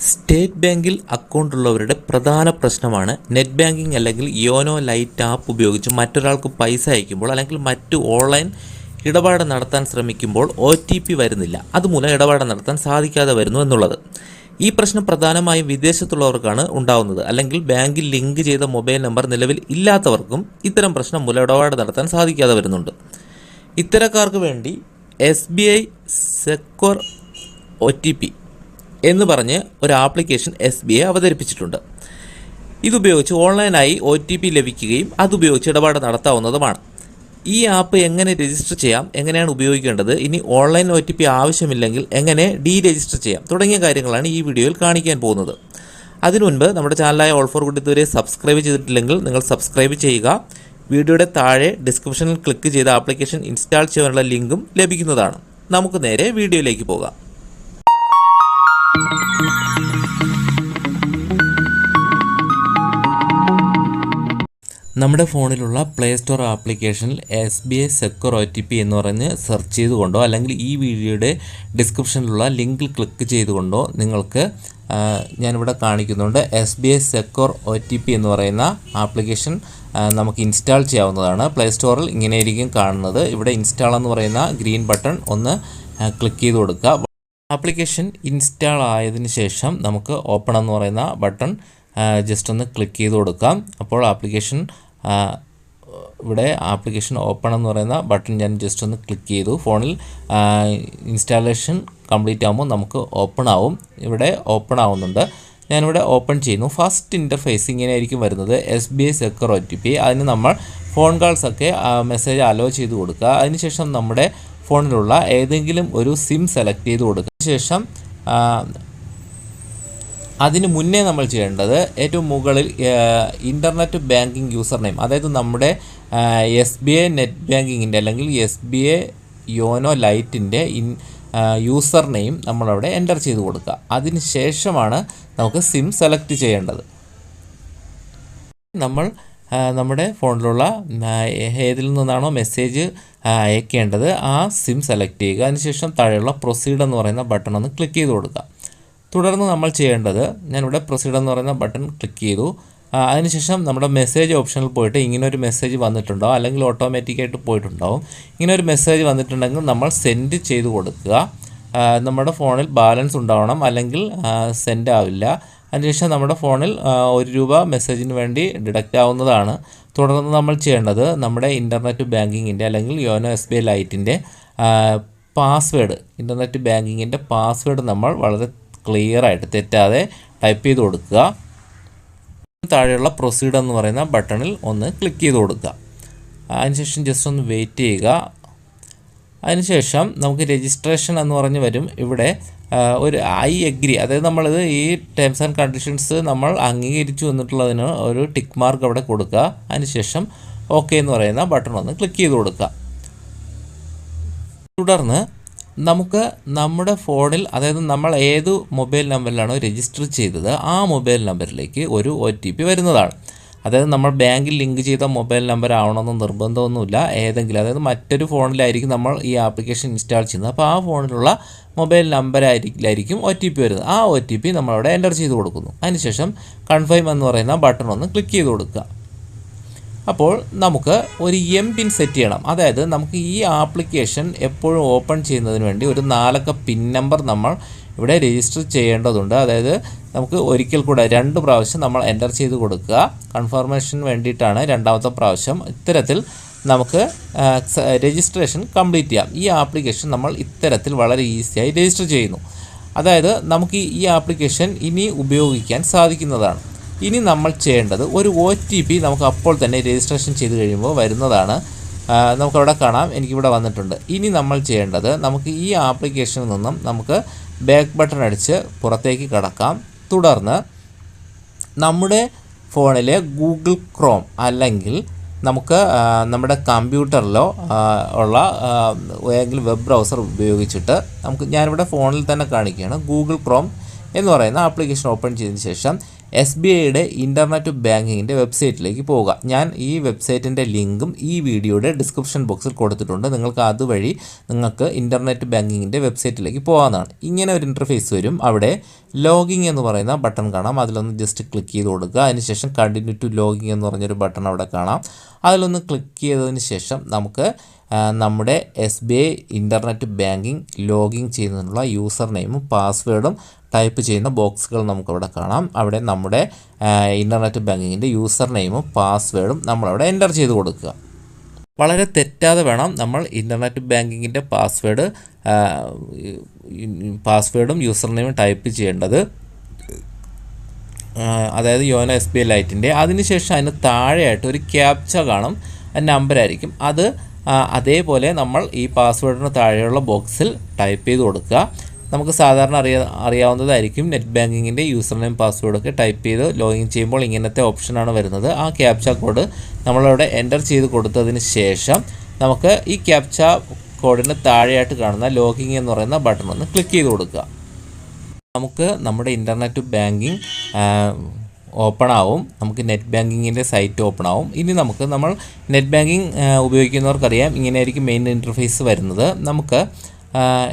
State ബാങ്കിൽ account ഉള്ളവരുടെ പ്രധാന പ്രശ്നമാണ് നെറ്റ് ബാങ്കിംഗ് അല്ലെങ്കിൽ യോനോ ലൈറ്റ് ആപ്പ് ഉപയോഗിച്ച് മറ്റൊരാൾക്ക് പൈസ അയക്കുമ്പോൾ അല്ലെങ്കിൽ മറ്റു ഓൺലൈൻ ഇടപാട് നടത്താൻ ശ്രമിക്കുമ്പോൾ ഒ ടി പി വരുന്നില്ല. അതുമൂലം ഇടപാട് നടത്താൻ സാധിക്കാതെ വരുന്നു എന്നുള്ളത്. ഈ പ്രശ്നം പ്രധാനമായും വിദേശത്തുള്ളവർക്കാണ് ഉണ്ടാകുന്നത് അല്ലെങ്കിൽ ബാങ്കിൽ ലിങ്ക് ചെയ്ത മൊബൈൽ നമ്പർ നിലവിൽ ഇല്ലാത്തവർക്കും ഇത്തരം പ്രശ്നം മൂലം ഇടപാട് നടത്താൻ സാധിക്കാതെ വരുന്നുണ്ട്. ഇത്തരക്കാർക്ക് വേണ്ടി S B I secure O T P എന്ന് പറഞ്ഞ് ഒരു ആപ്ലിക്കേഷൻ എസ് ബി ഐ അവതരിപ്പിച്ചിട്ടുണ്ട്. ഇതുപയോഗിച്ച് ഓൺലൈനായി ഒ ടി പി ലഭിക്കുകയും അതുപയോഗിച്ച് ഇടപാട് നടത്താവുന്നതുമാണ്. ഈ ആപ്പ് എങ്ങനെ രജിസ്റ്റർ ചെയ്യാം എങ്ങനെയാണ് ഉപയോഗിക്കേണ്ടത് ഇനി ഓൺലൈൻ ഒ ടി പി ആവശ്യമില്ലെങ്കിൽ എങ്ങനെ ഡീ രജിസ്റ്റർ ചെയ്യാം തുടങ്ങിയ കാര്യങ്ങളാണ് ഈ വീഡിയോയിൽ കാണിക്കാൻ പോകുന്നത്. അതിനു മുൻപ് നമ്മുടെ ചാനലായ ഓൾ ഫോർ ഗുഡ് ഇതുവരെ സബ്സ്ക്രൈബ് ചെയ്തിട്ടില്ലെങ്കിൽ നിങ്ങൾ സബ്സ്ക്രൈബ് ചെയ്യുക. വീഡിയോയുടെ താഴെ ഡിസ്ക്രിപ്ഷനിൽ ക്ലിക്ക് ചെയ്ത ആപ്ലിക്കേഷൻ ഇൻസ്റ്റാൾ ചെയ്യാനുള്ള ലിങ്കും ലഭിക്കുന്നതാണ്. നമുക്ക് നേരെ വീഡിയോയിലേക്ക് പോകാം. നമ്മുടെ ഫോണിലുള്ള പ്ലേ സ്റ്റോർ ആപ്ലിക്കേഷനിൽ S B I secure O T P എന്ന് പറഞ്ഞ് സെർച്ച് ചെയ്തുകൊണ്ടോ അല്ലെങ്കിൽ ഈ വീഡിയോയുടെ ഡിസ്ക്രിപ്ഷനിലുള്ള ലിങ്കിൽ ക്ലിക്ക് ചെയ്തുകൊണ്ടോ നിങ്ങൾക്ക് ഞാനിവിടെ കാണിക്കുന്നുണ്ട്. S B I secure O T P എന്ന് പറയുന്ന ആപ്ലിക്കേഷൻ നമുക്ക് ഇൻസ്റ്റാൾ ചെയ്യാവുന്നതാണ്. പ്ലേ സ്റ്റോറിൽ ഇങ്ങനെയായിരിക്കും കാണുന്നത്. ഇവിടെ ഇൻസ്റ്റാൾ എന്ന് പറയുന്ന ഗ്രീൻ ബട്ടൺ ഒന്ന് ക്ലിക്ക് ചെയ്ത് കൊടുക്കുക. ആപ്ലിക്കേഷൻ ഇൻസ്റ്റാൾ ആയതിന് ശേഷം നമുക്ക് ഓപ്പൺ എന്ന് പറയുന്ന ബട്ടൺ ജസ്റ്റ് ഒന്ന് ക്ലിക്ക് ചെയ്ത് കൊടുക്കാം. അപ്പോൾ ആപ്ലിക്കേഷൻ ഇവിടെ ആപ്ലിക്കേഷൻ ഓപ്പൺ എന്ന് പറയുന്ന ബട്ടൺ ഞാൻ ജസ്റ്റ് ഒന്ന് ക്ലിക്ക് ചെയ്തു. ഫോണിൽ ഇൻസ്റ്റാളേഷൻ കംപ്ലീറ്റ് ആകുമ്പോൾ നമുക്ക് ഓപ്പൺ ആവും. ഇവിടെ ഓപ്പൺ ആവുന്നുണ്ട്. ഞാനിവിടെ ഓപ്പൺ ചെയ്യുന്നു. ഫസ്റ്റ് ഇന്റർഫേസ് ഇങ്ങനെ ആയിരിക്കും വരുന്നത്. S B I secure O T P അതിന് നമ്മൾ ഫോൺ കാൾസൊക്കെ മെസ്സേജ് അലോ ചെയ്ത് കൊടുക്കുക. അതിനുശേഷം നമ്മുടെ ഫോണിലുള്ള ഏതെങ്കിലും ഒരു സിം സെലക്ട് ചെയ്ത് കൊടുക്കുക. ശേഷം ആ, അതിന് മുന്നേ നമ്മൾ ചെയ്യേണ്ടത് ഏറ്റവും മുകളിൽ ഇന്റർനെറ്റ് ബാങ്കിങ് യൂസർ നെയിം അതായത് നമ്മുടെ എസ് ബി ഐ നെറ്റ് ബാങ്കിങ്ങിന്റെ അല്ലെങ്കിൽ എസ് ബി ഐ യോനോ ലൈറ്റിന്റെ ഇൻ യൂസർ നെയിം നമ്മളവിടെ എന്റർ ചെയ്ത് കൊടുക്കുക. അതിന് ശേഷമാണ് നമുക്ക് സിം സെലക്ട് ചെയ്യേണ്ടത്. നമ്മൾ നമ്മുടെ ഫോണിലുള്ള ഏതിൽ നിന്നാണോ മെസ്സേജ് അയക്കേണ്ടത് ആ സിം സെലക്ട് ചെയ്യുക. അതിനുശേഷം താഴെയുള്ള പ്രൊസീഡ് എന്ന് പറയുന്ന ബട്ടൺ ഒന്ന് ക്ലിക്ക് ചെയ്ത് കൊടുക്കുക. തുടർന്ന് നമ്മൾ ചെയ്യേണ്ടത് ഞാനിവിടെ പ്രൊസീഡ് എന്ന് പറയുന്ന ബട്ടൺ ക്ലിക്ക് ചെയ്തു. അതിനുശേഷം നമ്മുടെ മെസ്സേജ് ഓപ്ഷനിൽ പോയിട്ട് ഇങ്ങനെ ഒരു മെസ്സേജ് വന്നിട്ടുണ്ടാവും. അല്ലെങ്കിൽ ഓട്ടോമാറ്റിക്കായിട്ട് പോയിട്ടുണ്ടാവും. ഇങ്ങനെ ഒരു മെസ്സേജ് വന്നിട്ടുണ്ടെങ്കിൽ നമ്മൾ സെൻഡ് ചെയ്ത് കൊടുക്കുക. നമ്മുടെ ഫോണിൽ ബാലൻസ് ഉണ്ടാവണം. അല്ലെങ്കിൽ സെൻഡ് ആവില്ല. അതിനുശേഷം നമ്മുടെ ഫോണിൽ ഒരു രൂപ മെസ്സേജിന് വേണ്ടി ഡിഡക്റ്റ് ആവുന്നതാണ്. തുടർന്ന് നമ്മൾ ചെയ്യേണ്ടത് നമ്മുടെ ഇന്റർനെറ്റ് ബാങ്കിങ്ങിന്റെ അല്ലെങ്കിൽ യോനോ എസ് ബി ഐ ലൈറ്റിന്റെ പാസ്വേഡ് ഇന്റർനെറ്റ് ബാങ്കിങ്ങിന്റെ പാസ്വേഡ് നമ്മൾ വളരെ ക്ലിയർ ആയിട്ട് തെറ്റാതെ ടൈപ്പ് ചെയ്ത് കൊടുക്കുക. താഴെയുള്ള പ്രൊസീഡ് എന്ന് പറയുന്ന ബട്ടണിൽ ഒന്ന് ക്ലിക്ക് ചെയ്ത് കൊടുക്കുക. അതിനുശേഷം ജസ്റ്റ് ഒന്ന് വെയിറ്റ് ചെയ്യുക. അതിനുശേഷം നമുക്ക് രജിസ്ട്രേഷൻ എന്ന് പറഞ്ഞ് വരും. ഇവിടെ ഒരു ഐ എഗ്രി അതായത് നമ്മളിത് ഈ ടേംസ് ആൻഡ് കണ്ടീഷൻസ് നമ്മൾ അംഗീകരിച്ചു വന്നിട്ടുള്ളതിന് ഒരു ടിക്ക് മാർക്ക് അവിടെ കൊടുക്കുക. അതിനുശേഷം ഓക്കെ എന്ന് പറയുന്ന ബട്ടൺ ഒന്ന് ക്ലിക്ക് ചെയ്ത് കൊടുക്കുക. തുടർന്ന് നമുക്ക് നമ്മുടെ ഫോണിൽ അതായത് നമ്മൾ ഏത് മൊബൈൽ നമ്പറിലാണോ രജിസ്റ്റർ ചെയ്തത് ആ മൊബൈൽ നമ്പറിലേക്ക് ഒരു ഒ ടി പി വരുന്നതാണ്. അതായത് നമ്മൾ ബാങ്കിൽ ലിങ്ക് ചെയ്ത മൊബൈൽ നമ്പർ ആവണമെന്ന് നിർബന്ധമൊന്നുമില്ല. ഏതെങ്കിലും അതായത് മറ്റൊരു ഫോണിലായിരിക്കും നമ്മൾ ഈ ആപ്ലിക്കേഷൻ ഇൻസ്റ്റാൾ ചെയ്യുന്നത്. അപ്പോൾ ആ ഫോണിലുള്ള മൊബൈൽ നമ്പറായിരിക്കും ഒ ടി പി വരുന്നത്. ആ ഒ ടി പി നമ്മളവിടെ എന്റർ ചെയ്ത് കൊടുക്കുന്നു. അതിനുശേഷം കൺഫേം എന്ന് പറയുന്ന ബട്ടൺ ഒന്ന് ക്ലിക്ക് ചെയ്ത് കൊടുക്കുക. അപ്പോൾ നമുക്ക് ഒരു എം പിൻ സെറ്റ് ചെയ്യണം. അതായത് നമുക്ക് ഈ ആപ്ലിക്കേഷൻ എപ്പോഴും ഓപ്പൺ ചെയ്യുന്നതിന് വേണ്ടി ഒരു നാലക്ക പിൻ നമ്പർ നമ്മൾ ഇവിടെ രജിസ്റ്റർ ചെയ്യേണ്ടതുണ്ട്. അതായത് നമുക്ക് ഒരിക്കൽ കൂടെ രണ്ട് പ്രാവശ്യം നമ്മൾ എന്റർ ചെയ്ത് കൊടുക്കുക. കൺഫർമേഷൻ വേണ്ടിയിട്ടാണ് രണ്ടാമത്തെ പ്രാവശ്യം ഇത്തരത്തിൽ നമുക്ക് രജിസ്ട്രേഷൻ കംപ്ലീറ്റ് ചെയ്യാം. ഈ ആപ്ലിക്കേഷൻ നമ്മൾ ഇത്തരത്തിൽ വളരെ ഈസിയായി രജിസ്റ്റർ ചെയ്യുന്നു. അതായത് നമുക്ക് ഈ ആപ്ലിക്കേഷൻ ഇനി ഉപയോഗിക്കാൻ സാധിക്കുന്നതാണ്. ഇനി നമ്മൾ ചെയ്യേണ്ടത് ഒരു ഒ ടി പി നമുക്ക് അപ്പോൾ തന്നെ രജിസ്ട്രേഷൻ ചെയ്ത് കഴിയുമ്പോൾ വരുന്നതാണ്. നമുക്കവിടെ കാണാം. എനിക്കിവിടെ വന്നിട്ടുണ്ട്. ഇനി നമ്മൾ ചെയ്യേണ്ടത് നമുക്ക് ഈ ആപ്ലിക്കേഷനിൽ നിന്നും നമുക്ക് ബാക്ക് ബട്ടൺ അടിച്ച് പുറത്തേക്ക് കടക്കാം. തുടർന്ന് നമ്മുടെ ഫോണിലെ ഗൂഗിൾ ക്രോം അല്ലെങ്കിൽ നമുക്ക് നമ്മുടെ കമ്പ്യൂട്ടറിലോ ഉള്ള ഏതെങ്കിലും വെബ് ബ്രൗസർ ഉപയോഗിച്ചിട്ട് നമുക്ക് ഞാനിവിടെ ഫോണിൽ തന്നെ കാണിക്കുകയാണ്. ഗൂഗിൾ ക്രോം എന്ന് പറയുന്ന ആപ്ലിക്കേഷൻ ഓപ്പൺ ചെയ്തതിന് ശേഷം എസ് ബി ഐയുടെ ഇന്റർനെറ്റ് ബാങ്കിങ്ങിന്റെ വെബ്സൈറ്റിലേക്ക് പോവുക ഞാൻ ഈ വെബ്സൈറ്റിന്റെ ലിങ്കും ഈ വീഡിയോയുടെ ഡിസ്ക്രിപ്ഷൻ ബോക്സിൽ കൊടുത്തിട്ടുണ്ട്. നിങ്ങൾക്ക് അതുവഴി നിങ്ങൾക്ക് ഇന്റർനെറ്റ് ബാങ്കിങ്ങിന്റെ വെബ്സൈറ്റിലേക്ക് പോകാവുന്നതാണ്. ഇങ്ങനെ ഒരു ഇന്റർഫേസ് വരും. അവിടെ ലോഗിങ് എന്ന് പറയുന്ന ബട്ടൺ കാണാം. അതിലൊന്ന് ജസ്റ്റ് ക്ലിക്ക് ചെയ്ത് കൊടുക്കുക. അതിനുശേഷം കണ്ടിന്യൂ ടു ലോഗിങ് എന്ന് പറഞ്ഞൊരു ബട്ടൺ അവിടെ കാണാം. അതിലൊന്ന് ക്ലിക്ക് ചെയ്തതിന് ശേഷം നമുക്ക് നമ്മുടെ S B I internet banking login ചെയ്യുന്നതിനുള്ള യൂസർ നെയിമും പാസ്വേഡും ടൈപ്പ് ചെയ്യുന്ന ബോക്സുകൾ നമുക്കവിടെ കാണാം. അവിടെ നമ്മുടെ ഇന്റർനെറ്റ് ബാങ്കിങ്ങിന്റെ യൂസർ നെയിമും പാസ്വേഡും നമ്മളവിടെ എന്റർ ചെയ്ത് കൊടുക്കുക. വളരെ തെറ്റാതെ വേണം നമ്മൾ ഇന്റർനെറ്റ് ബാങ്കിങ്ങിന്റെ പാസ്വേഡ് പാസ്വേഡും യൂസർ നെയിമും ടൈപ്പ് ചെയ്യേണ്ടത്. അതായത് യോനോ എസ് ബി ഐ ലൈറ്റിന്റെ അതിനുശേഷം അതിന് താഴെയായിട്ട് ഒരു ക്യാപ്ച കാണും. നമ്പർ ആയിരിക്കും. അത് അതേപോലെ നമ്മൾ ഈ പാസ്വേഡിന് താഴെയുള്ള ബോക്സിൽ ടൈപ്പ് ചെയ്ത് കൊടുക്കുക. നമുക്ക് സാധാരണ അറിയാ അറിയാവുന്നതായിരിക്കും നെറ്റ് ബാങ്കിങ്ങിന്റെ യൂസർ നെയിം പാസ്വേഡൊക്കെ ടൈപ്പ് ചെയ്ത് ലോഗിൻ ചെയ്യുമ്പോൾ ഇങ്ങനത്തെ ഓപ്ഷനാണ് വരുന്നത്. ആ ക്യാപ്ച കോഡ് നമ്മളവിടെ എന്റർ ചെയ്ത് കൊടുത്തതിന് ശേഷം നമുക്ക് ഈ ക്യാപ്ച കോഡിന് താഴെയായിട്ട് കാണുന്ന ലോഗിങ് എന്ന് പറയുന്ന ബട്ടൺ ഒന്ന് ക്ലിക്ക് ചെയ്ത് കൊടുക്കുക. നമുക്ക് നമ്മുടെ ഇന്റർനെറ്റ് ബാങ്കിങ് ഓപ്പൺ ആവും. നമുക്ക് നെറ്റ് ബാങ്കിങ്ങിന്റെ സൈറ്റ് ഓപ്പൺ ആവും. ഇനി നമുക്ക് നമ്മൾ നെറ്റ് ബാങ്കിങ് ഉപയോഗിക്കുന്നവർക്കറിയാം. ഇങ്ങനെയായിരിക്കും മെയിൻ ഇന്റർഫേസ് വരുന്നത്. നമുക്ക്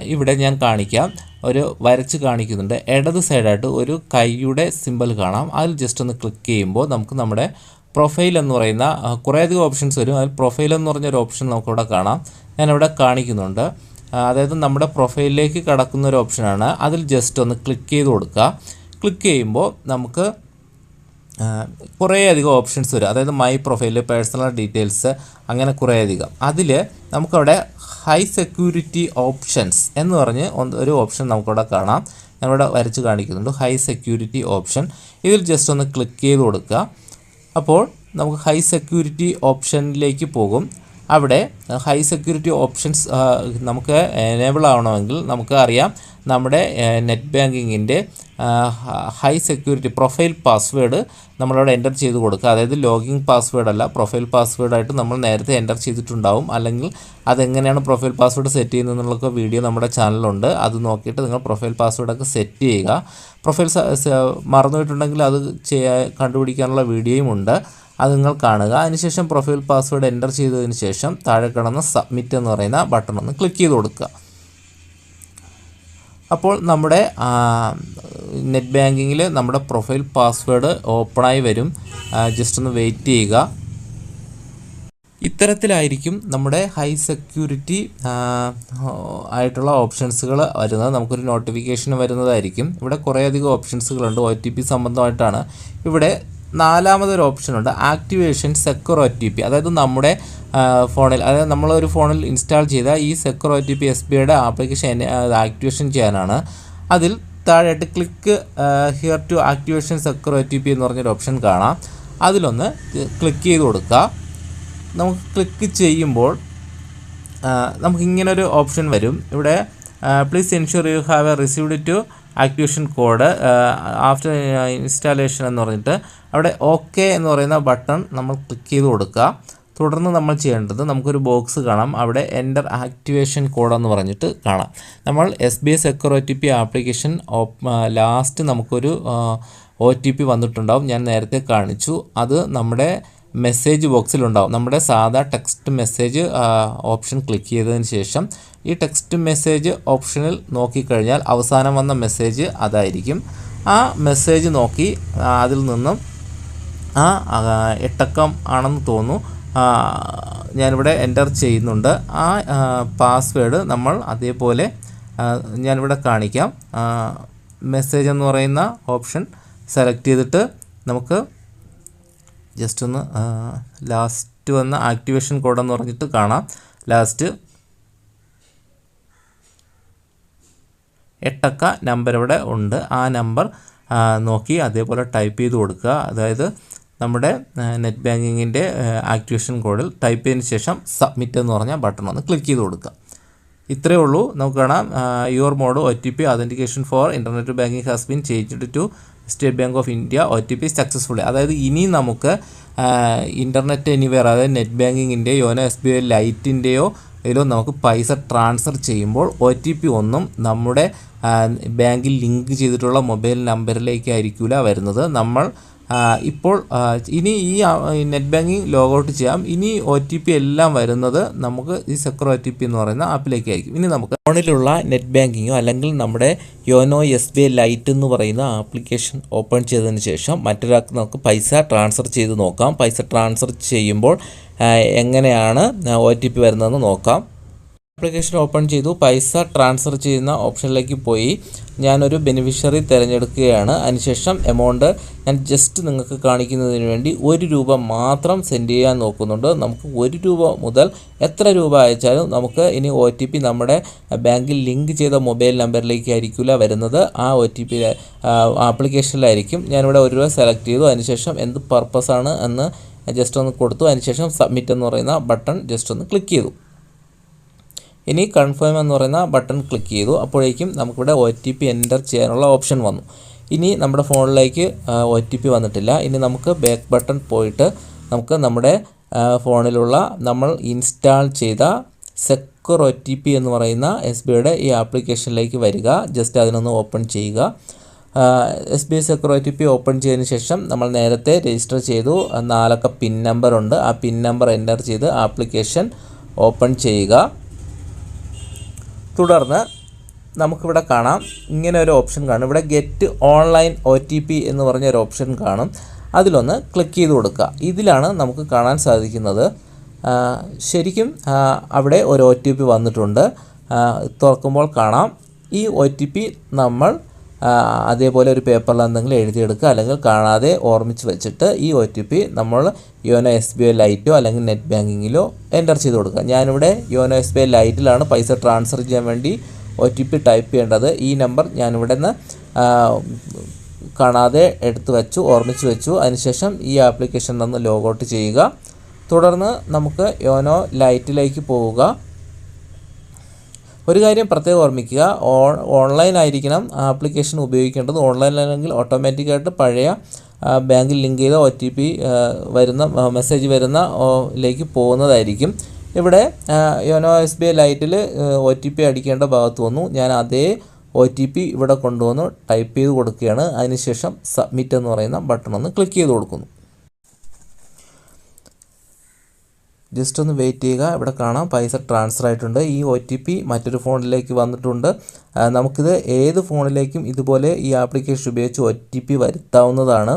ഇവിടെ ഞാൻ കാണിക്കാം. ഒരു വരച്ച് കാണിക്കുന്നുണ്ട്. ഇടത് സൈഡായിട്ട് ഒരു കൈയുടെ സിമ്പൽ കാണാം. അതിൽ ജസ്റ്റ് ഒന്ന് ക്ലിക്ക് ചെയ്യുമ്പോൾ നമുക്ക് നമ്മുടെ പ്രൊഫൈൽ എന്ന് പറയുന്ന കുറേയധികം ഓപ്ഷൻസ് വരും. അതിൽ പ്രൊഫൈൽ എന്ന് പറഞ്ഞൊരു ഓപ്ഷൻ നമുക്കിവിടെ കാണാം. ഞാനിവിടെ കാണിക്കുന്നുണ്ട്. അതായത് നമ്മുടെ പ്രൊഫൈലിലേക്ക് കടക്കുന്ന ഒരു ഓപ്ഷനാണ് അതിൽ ജസ്റ്റ് ഒന്ന് ക്ലിക്ക് ചെയ്ത് കൊടുക്കുക. ക്ലിക്ക് ചെയ്യുമ്പോൾ നമുക്ക് കുറേ അധികം ഓപ്ഷൻസ് വരും. അതായത് മൈ പ്രൊഫൈൽ പേഴ്സണൽ ഡീറ്റെയിൽസ് അങ്ങനെ കുറേയധികം. അതിൽ നമുക്കവിടെ ഹൈ സെക്യൂരിറ്റി ഓപ്ഷൻസ് എന്ന് പറഞ്ഞ് ഒരു ഓപ്ഷൻ നമുക്കവിടെ കാണാം. ഞാനിവിടെ വരച്ച് കാണിക്കുന്നുണ്ട്. ഹൈ സെക്യൂരിറ്റി ഓപ്ഷൻ ഇതിൽ ജസ്റ്റ് ഒന്ന് ക്ലിക്ക് ചെയ്ത് കൊടുക്കുക. അപ്പോൾ നമുക്ക് ഹൈ സെക്യൂരിറ്റി ഓപ്ഷനിലേക്ക് പോകും. അവിടെ ഹൈ സെക്യൂരിറ്റി ഓപ്ഷൻസ് നമുക്ക് എനേബിൾ ആവണമെങ്കിൽ നമുക്ക് അറിയാം. നമ്മുടെ നെറ്റ് ബാങ്കിങ്ങിന്റെ ഹൈ സെക്യൂരിറ്റി പ്രൊഫൈൽ പാസ്വേഡ് നമ്മളവിടെ എന്റർ ചെയ്ത് കൊടുക്കുക. അതായത് ലോഗിൻ പാസ്വേഡ് അല്ല പ്രൊഫൈൽ പാസ്വേഡായിട്ട് നമ്മൾ നേരത്തെ എന്റർ ചെയ്തിട്ടുണ്ടാവും. അല്ലെങ്കിൽ അതെങ്ങനെയാണ് പ്രൊഫൈൽ പാസ്വേഡ് സെറ്റ് ചെയ്യുന്നതെന്നുള്ള വീഡിയോ നമ്മുടെ ചാനലുണ്ട് അത് നോക്കിയിട്ട് നിങ്ങൾ പ്രൊഫൈൽ പാസ്വേഡൊക്കെ സെറ്റ് ചെയ്യുക. പ്രൊഫൈൽ മറന്നുപോയിട്ടുണ്ടെങ്കിൽ അത് ചെയ്യാ കണ്ടുപിടിക്കാനുള്ള വീഡിയോയും ഉണ്ട്. അത് നിങ്ങൾ കാണുക. അതിനുശേഷം പ്രൊഫൈൽ പാസ്വേഡ് എന്റർ ചെയ്തതിന് ശേഷം താഴെ കിടന്ന സബ്മിറ്റ് എന്ന് പറയുന്ന ബട്ടൺ ഒന്ന് ക്ലിക്ക് ചെയ്ത് കൊടുക്കുക. അപ്പോൾ നമ്മുടെ നെറ്റ് ബാങ്കിങ്ങിൽ നമ്മുടെ പ്രൊഫൈൽ പാസ്വേഡ് ഓപ്പണായി വരും. ജസ്റ്റ് ഒന്ന് വെയിറ്റ് ചെയ്യുക. ഇത്തരത്തിലായിരിക്കും നമ്മുടെ ഹൈ സെക്യൂരിറ്റി ആയിട്ടുള്ള ഓപ്ഷൻസുകൾ വരുന്നത്. നമുക്കൊരു നോട്ടിഫിക്കേഷൻ വരുന്നതായിരിക്കും. ഇവിടെ കുറേയധികം ഓപ്ഷൻസുകളുണ്ട്. ഒ ടി പി സംബന്ധമായിട്ടാണ്. ഇവിടെ നാലാമതൊരു ഓപ്ഷനുണ്ട്. Activation secure O T P. അതായത് നമ്മുടെ ഫോണിൽ അതായത് നമ്മളൊരു ഫോണിൽ ഇൻസ്റ്റാൾ ചെയ്ത ഈ secure O T P S B ഐയുടെ ആപ്ലിക്കേഷൻ ആക്ടിവേഷൻ ചെയ്യാനാണ്. അതിൽ താഴെയായിട്ട് click here to activation secure O T P എന്ന് പറഞ്ഞൊരു ഓപ്ഷൻ കാണാം. അതിലൊന്ന് ക്ലിക്ക് ചെയ്ത് കൊടുക്കുക. നമുക്ക് ക്ലിക്ക് ചെയ്യുമ്പോൾ നമുക്കിങ്ങനൊരു ഓപ്ഷൻ വരും. ഇവിടെ please ensure you have a received to activation code after installation എന്ന് പറഞ്ഞിട്ട് അവിടെ ഓക്കെ എന്ന് പറയുന്ന ബട്ടൺ നമ്മൾ ക്ലിക്ക് ചെയ്ത് കൊടുക്കുക. തുടർന്ന് നമ്മൾ ചെയ്യേണ്ടത് നമുക്കൊരു ബോക്സ് കാണാം. അവിടെ എന്റർ ആക്ടിവേഷൻ കോഡ് എന്ന് പറഞ്ഞിട്ട് കാണാം. നമ്മൾ S B S secure O T P application last നമുക്കൊരു ഒ ടി പി വന്നിട്ടുണ്ടാവും. ഞാൻ നേരത്തെ കാണിച്ചു. അത് നമ്മുടെ മെസ്സേജ് ബോക്സിലുണ്ടാവും നമ്മുടെ സാധാ ടെക്സ്റ്റ് മെസ്സേജ് ഓപ്ഷൻ ക്ലിക്ക് ചെയ്തതിന് ശേഷം ഈ ടെക്സ്റ്റ് മെസ്സേജ് ഓപ്ഷനിൽ നോക്കിക്കഴിഞ്ഞാൽ അവസാനം വന്ന മെസ്സേജ് അതായിരിക്കും. ആ മെസ്സേജ് നോക്കി അതിൽ നിന്നും ആ എട്ടക്കം ആണെന്ന് തോന്നുന്നു. ഞാനിവിടെ എന്റർ ചെയ്യുന്നുണ്ട്. ആ പാസ്വേഡ് നമ്മൾ അതേപോലെ ഞാനിവിടെ കാണിക്കാം. മെസ്സേജ് എന്ന് പറയുന്ന ഓപ്ഷൻ സെലക്ട് ചെയ്തിട്ട് നമുക്ക് ജസ്റ്റ് ഒന്ന് ലാസ്റ്റ് വന്ന ആക്ടിവേഷൻ കോഡെന്ന് പറഞ്ഞിട്ട് കാണാം. ലാസ്റ്റ് എട്ടക്ക നമ്പർ ഇവിടെ ഉണ്ട്. ആ നമ്പർ നോക്കി അതേപോലെ ടൈപ്പ് ചെയ്ത് കൊടുക്കുക. അതായത് നമ്മുടെ നെറ്റ് ബാങ്കിങ്ങിന്റെ ആക്ടിവേഷൻ കോഡിൽ ടൈപ്പ് ചെയ്തതിന് ശേഷം സബ്മിറ്റ് എന്ന് പറഞ്ഞ ബട്ടൺ ഒന്ന് ക്ലിക്ക് ചെയ്ത് കൊടുക്കുക. ഇത്രയേ ഉള്ളൂ. നമുക്ക് കാണാം. Your mode O T P authentication for internet banking has been changed to State Bank of India O T P successfully അതായത് ഇനി നമുക്ക് ഇന്റർനെറ്റ് എനിവെയർ അതായത് നെറ്റ് ബാങ്കിങ്ങിന്റെ യോനോ എസ് ബി ഐ ലൈറ്റിന്റെയോ അതിലോ നമുക്ക് പൈസ ട്രാൻസ്ഫർ ചെയ്യുമ്പോൾ ഒ ടി പി ഒന്നും നമ്മുടെ ബാങ്കിൽ ലിങ്ക് ചെയ്തിട്ടുള്ള മൊബൈൽ നമ്പറിലേക്കായിരിക്കില്ല വരുന്നത്. നമ്മൾ ഇപ്പോൾ ഇനി ഈ നെറ്റ് ബാങ്കിങ് ലോഗൗട്ട് ചെയ്യാം. ഇനി ഒ ടി പി എല്ലാം വരുന്നത് നമുക്ക് ഈ സെക്രോ ഒ ടി പി എന്ന് പറയുന്ന ആപ്പിലേക്ക് ആയിരിക്കും. ഇനി നമുക്ക് ഫോണിലുള്ള നെറ്റ് ബാങ്കിങ്ങോ അല്ലെങ്കിൽ നമ്മുടെ YONO S B I light എന്ന് പറയുന്ന ആപ്ലിക്കേഷൻ ഓപ്പൺ ചെയ്തതിന് ശേഷം മറ്റൊരാൾക്ക് നമുക്ക് പൈസ ട്രാൻസ്ഫർ ചെയ്ത് നോക്കാം. പൈസ ട്രാൻസ്ഫർ ചെയ്യുമ്പോൾ എങ്ങനെയാണ് ഒ ടി പി വരുന്നതെന്ന് നോക്കാം. ആപ്ലിക്കേഷൻ ഓപ്പൺ ചെയ്തു. പൈസ ട്രാൻസ്ഫർ ചെയ്യുന്ന ഓപ്ഷനിലേക്ക് പോയി. ഞാനൊരു ബെനിഫിഷ്യറി തിരഞ്ഞെടുക്കുകയാണ്. അതിനുശേഷം എമൗണ്ട് ഞാൻ ജസ്റ്റ് നിങ്ങൾക്ക് കാണിക്കുന്നതിന് വേണ്ടി ഒരു രൂപ മാത്രം സെൻഡ് ചെയ്യാൻ നോക്കുന്നുണ്ട്. നമുക്ക് ഒരു രൂപ മുതൽ എത്ര രൂപ അയച്ചാലും നമുക്ക് ഇനി ഒ ടി പി നമ്മുടെ ബാങ്കിൽ ലിങ്ക് ചെയ്ത മൊബൈൽ നമ്പറിലേക്ക് ആയിരിക്കില്ല വരുന്നത്. ആ ഒ ടി പി ആപ്ലിക്കേഷനിലായിരിക്കും. ഞാനിവിടെ ഒരു രൂപ സെലക്ട് ചെയ്തു. അതിനുശേഷം എന്ത് പർപ്പസാണ് എന്ന് ജസ്റ്റ് ഒന്ന് കൊടുത്തു. അതിനുശേഷം സബ്മിറ്റ് എന്ന് പറയുന്ന ബട്ടൺ ജസ്റ്റ് ഒന്ന് ക്ലിക്ക് ചെയ്തു. ഇനി കൺഫേം എന്ന് പറയുന്ന ബട്ടൺ ക്ലിക്ക് ചെയ്തു. അപ്പോഴേക്കും നമുക്കിവിടെ ഒ ടി പി എന്റർ ചെയ്യാനുള്ള ഓപ്ഷൻ വന്നു. ഇനി നമ്മുടെ ഫോണിലേക്ക് ഒ ടി പി വന്നിട്ടില്ല. ഇനി നമുക്ക് ബാക്ക് ബട്ടൺ പോയിട്ട് നമുക്ക് നമ്മുടെ ഫോണിലുള്ള നമ്മൾ ഇൻസ്റ്റാൾ ചെയ്ത സെക്യൂർ ഒ ടി പി എന്ന് പറയുന്ന എസ് ബി ഐയുടെ ഈ ആപ്ലിക്കേഷനിലേക്ക് വരിക. ജസ്റ്റ് അതിനൊന്ന് ഓപ്പൺ ചെയ്യുക. S B I secure O T P open ചെയ്തതിന് ശേഷം നമ്മൾ നേരത്തെ രജിസ്റ്റർ ചെയ്തു. നാലക്ക പിൻ നമ്പറുണ്ട് ആ പിൻ നമ്പർ എന്റർ ചെയ്ത് ആപ്ലിക്കേഷൻ ഓപ്പൺ ചെയ്യുക. തുടർന്ന് നമുക്കിവിടെ കാണാം. ഇങ്ങനെ ഒരു ഓപ്ഷൻ കാണും. ഇവിടെ get online O T P എന്ന് പറഞ്ഞ ഒരു ഓപ്ഷൻ കാണും. അതിലൊന്ന് ക്ലിക്ക് ചെയ്ത് കൊടുക്കുക. ഇതിലാണ് നമുക്ക് കാണാൻ സാധിക്കുന്നത്. ശരിക്കും അവിടെ ഒരു ഒ ടി പി വന്നിട്ടുണ്ട്. തുറക്കുമ്പോൾ കാണാം. ഈ ഒ ടി പി നമ്മൾ അതേപോലെ ഒരു പേപ്പറിൽ എന്തെങ്കിലും എഴുതിയെടുക്കുക അല്ലെങ്കിൽ കാണാതെ ഓർമ്മിച്ച് വെച്ചിട്ട് ഈ ഒ ടി പി നമ്മൾ യോനോ എസ് ബി ഐ ലൈറ്റോ അല്ലെങ്കിൽ നെറ്റ് ബാങ്കിങ്ങിലോ എന്റർ ചെയ്ത് കൊടുക്കുക. ഞാനിവിടെ യോനോ എസ് ബി ഐ ലൈറ്റിലാണ് പൈസ ട്രാൻസ്ഫർ ചെയ്യാൻ വേണ്ടി ഒ ടി പി ടൈപ്പ് ചെയ്യേണ്ടത്. ഈ നമ്പർ ഞാനിവിടെ നിന്ന് കാണാതെ എടുത്ത് വെച്ചു ഓർമ്മിച്ച് വെച്ചു. അതിനുശേഷം ഈ ആപ്ലിക്കേഷൻ നിന്ന് ലോഗൗട്ട് ചെയ്യുക. തുടർന്ന് നമുക്ക് യോനോ ലൈറ്റിലേക്ക് പോവുക. ഒരു കാര്യം പ്രത്യേകം ഓർമ്മിക്കുക. ഓൺ ഓൺലൈൻ ആയിരിക്കണം ആപ്ലിക്കേഷൻ ഉപയോഗിക്കേണ്ടത്. ഓൺലൈൻ അല്ലെങ്കിൽ ഓട്ടോമാറ്റിക്കായിട്ട് പഴയ ബാങ്കിൽ ലിങ്ക് ചെയ്ത ഒ ടി പി വരുന്ന മെസ്സേജ് വരുന്ന ലേക്ക് പോകുന്നതായിരിക്കും. ഇവിടെ യോനോ എസ് ബി ഐ ലൈറ്റിൽ ഒ ടി പി അടിക്കേണ്ട ഭാഗത്ത് വന്നു. ഞാൻ അതേ ഒ ടി പി ഇവിടെ കൊണ്ടുവന്ന് ടൈപ്പ് ചെയ്ത് കൊടുക്കുകയാണ്. അതിനുശേഷം സബ്മിറ്റ് എന്ന് പറയുന്ന ബട്ടൺ ഒന്ന് ക്ലിക്ക് ചെയ്ത് കൊടുക്കുന്നു. ജസ്റ്റ് ഒന്ന് വെയിറ്റ് ചെയ്യുക. ഇവിടെ കാണാം. പൈസ ട്രാൻസ്ഫർ ആയിട്ടുണ്ട്. ഈ ഒ ടി പി മറ്റൊരു ഫോണിലേക്ക് വന്നിട്ടുണ്ട്. നമുക്കിത് ഏത് ഫോണിലേക്കും ഇതുപോലെ ഈ ആപ്ലിക്കേഷൻ ഉപയോഗിച്ച് ഒ ടി പി വരുത്താവുന്നതാണ്.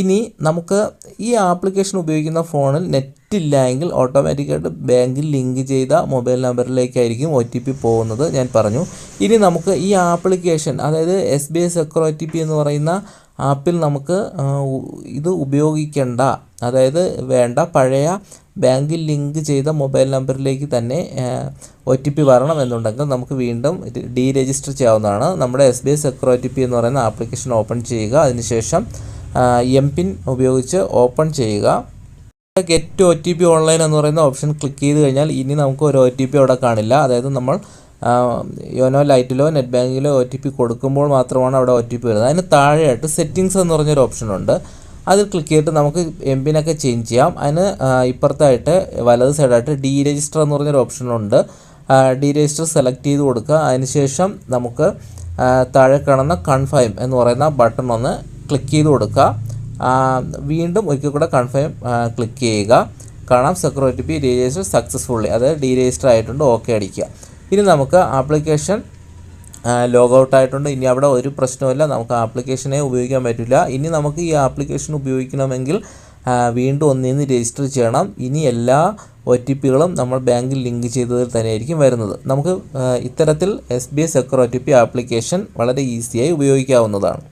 ഇനി നമുക്ക് ഈ ആപ്ലിക്കേഷൻ ഉപയോഗിക്കുന്ന ഫോണിൽ നെറ്റ് ഇല്ല എങ്കിൽ ഓട്ടോമാറ്റിക്കായിട്ട് ബാങ്കിൽ ലിങ്ക് ചെയ്ത മൊബൈൽ നമ്പറിലേക്കായിരിക്കും ഒ ടി പി പോകുന്നത്. ഞാൻ പറഞ്ഞു. ഇനി നമുക്ക് ഈ ആപ്ലിക്കേഷൻ അതായത് എസ് ബി പി എന്ന് പറയുന്ന ആപ്പിൽ നമുക്ക് ഇത് ഉപയോഗിക്കേണ്ട. അതായത് വേണ്ട പഴയ ബാങ്കിൽ ലിങ്ക് ചെയ്ത മൊബൈൽ നമ്പറിലേക്ക് തന്നെ ഒ ടി പി വരണം എന്നുണ്ടെങ്കിൽ നമുക്ക് വീണ്ടും ഡീ രജിസ്റ്റർ ചെയ്യാവുന്നതാണ്. നമ്മുടെ S B I secure O T P എന്ന് പറയുന്ന ആപ്ലിക്കേഷൻ ഓപ്പൺ ചെയ്യുക. അതിനുശേഷം എം പിൻ ഉപയോഗിച്ച് ഓപ്പൺ ചെയ്യുക. Get O T P online എന്ന് പറയുന്ന ഓപ്ഷൻ ക്ലിക്ക് ചെയ്ത് കഴിഞ്ഞാൽ ഇനി നമുക്ക് ഒരു ഒ ടി പി അവിടെ കാണില്ല. അതായത് നമ്മൾ യോനോ ലൈറ്റിലോ നെറ്റ് ബാങ്കിലോ ഒ ടി പി കൊടുക്കുമ്പോൾ മാത്രമാണ് അവിടെ ഒ ടി പി വരുന്നത്. അതിന് താഴെയായിട്ട് സെറ്റിങ്സ് എന്ന് പറഞ്ഞൊരു ഓപ്ഷനുണ്ട് അതിൽ ക്ലിക്ക് ചെയ്തിട്ട് നമുക്ക് എം പിനൊക്കെ ചേഞ്ച് ചെയ്യാം. അതിന് ഇപ്പുറത്തായിട്ട് വലത് സൈഡായിട്ട് ഡി രജിസ്റ്റർ എന്ന് പറഞ്ഞൊരു ഓപ്ഷനുണ്ട് ഡി രജിസ്റ്റർ സെലക്ട് ചെയ്ത് കൊടുക്കുക. അതിനുശേഷം നമുക്ക് താഴെ കാണുന്ന കൺഫൈം എന്ന് പറയുന്ന ബട്ടൺ ഒന്ന് ക്ലിക്ക് ചെയ്ത് കൊടുക്കുക. വീണ്ടും ഒരിക്കൽ കൂടെ കൺഫേം ക്ലിക്ക് ചെയ്യുക. കാണാം ടി പി രജിസ്റ്റർ സക്സസ്ഫുള്ളി. അത് ഡി രജിസ്റ്റർ ആയിട്ടുണ്ട്. ഓക്കെ അടിക്കുക. ഇനി നമുക്ക് ആപ്ലിക്കേഷൻ ലോഗൗട്ട് ആയിട്ടുണ്ട്. ഇനി അവിടെ ഒരു പ്രശ്നമില്ല നമുക്ക് ആപ്ലിക്കേഷനെ ഉപയോഗിക്കാൻ പറ്റില്ല. ഇനി നമുക്ക് ഈ ആപ്ലിക്കേഷൻ ഉപയോഗിക്കണമെങ്കിൽ വീണ്ടും ഒന്നിൽ നിന്ന് രജിസ്റ്റർ ചെയ്യണം. ഇനി എല്ലാ ഒ ടി പികളും നമ്മൾ ബാങ്കിൽ ലിങ്ക് ചെയ്തതിൽ തന്നെയായിരിക്കും വരുന്നത്. നമുക്ക് ഇത്തരത്തിൽ S B I secure O T P application വളരെ ഈസിയായി ഉപയോഗിക്കാവുന്നതാണ്.